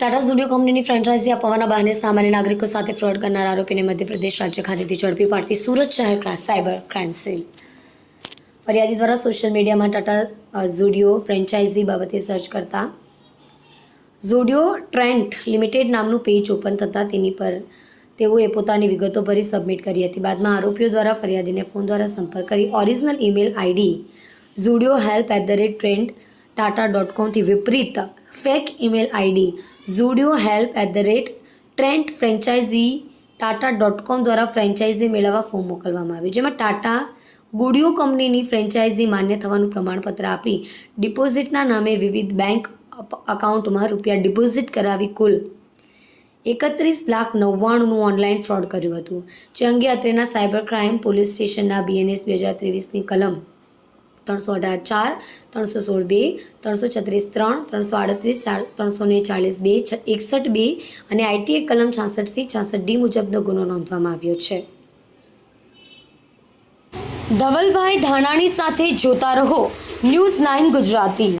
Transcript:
Tata studio કંપનીની franchisee અપાવવાના બહાને સામાન્ય નાગરિકો સાથે ફ્રોડ કરનાર આરોપીને મધ્યપ્રદેશ રાજ્ય ખાતેથી ઝડપી પાડતી સુરત શહેર સાયબર ક્રાઇમ સેલ ફરિયાદી દ્વારા સોશિયલ મીડિયામાં ટાટા ઝુડિયો ફ્રેન્ચાઇઝી બાબતે સર્ચ કરતા ઝુડિયો ટ્રેન્ટ લિમિટેડ નામનું પેજ ઓપન થતાં તેની પર તેઓએ પોતાની વિગતો ભરી સબમિટ કરી હતી. બાદમાં આરોપીઓ દ્વારા ફરિયાદીને ફોન દ્વારા સંપર્ક કરી original email ID Zudio help at the rate trend Tata dot કોમથી વિપરીત fake email ID Zudio help at the rate Trent franchisee Tata dot com દ્વારા ફ્રેન્ચાઇઝી મેળવવા ફોર્મ મોકલવામાં આવ્યું. જેમાં ટાટા ગુડિયો કંપનીની ફ્રેન્ચાઇઝી માન્ય થવાનું પ્રમાણપત્ર આપી ડિપોઝિટના નામે વિવિધ બેંક અકાઉન્ટમાં રૂપિયા ડિપોઝિટ કરાવી કુલ એકત્રીસ લાખ નવ્વાણુંનું ઓનલાઈન ફ્રોડ કર્યું હતું. જે અંગે અત્રેના સાયબર ક્રાઇમ પોલીસ સ્ટેશનના બીએનએસ બે હજાર ત્રેવીસની કલમ ત્રણસો અઢાર ચાર, ત્રણસો સોળ બે, ત્રણસો છત્રીસ ત્રણ, ત્રણસો આડત્રીસ ચાર, ત્રણસો ને ચાલીસ બે એકસઠ બે અને આઈટીએ કલમ છાસઠ સી છાસઠ ડી મુજબનો ગુનો નોંધવામાં આવ્યો છે. ધવલભાઈ ધાનાણી સાથે જોતા રહો. News nine Gujarati.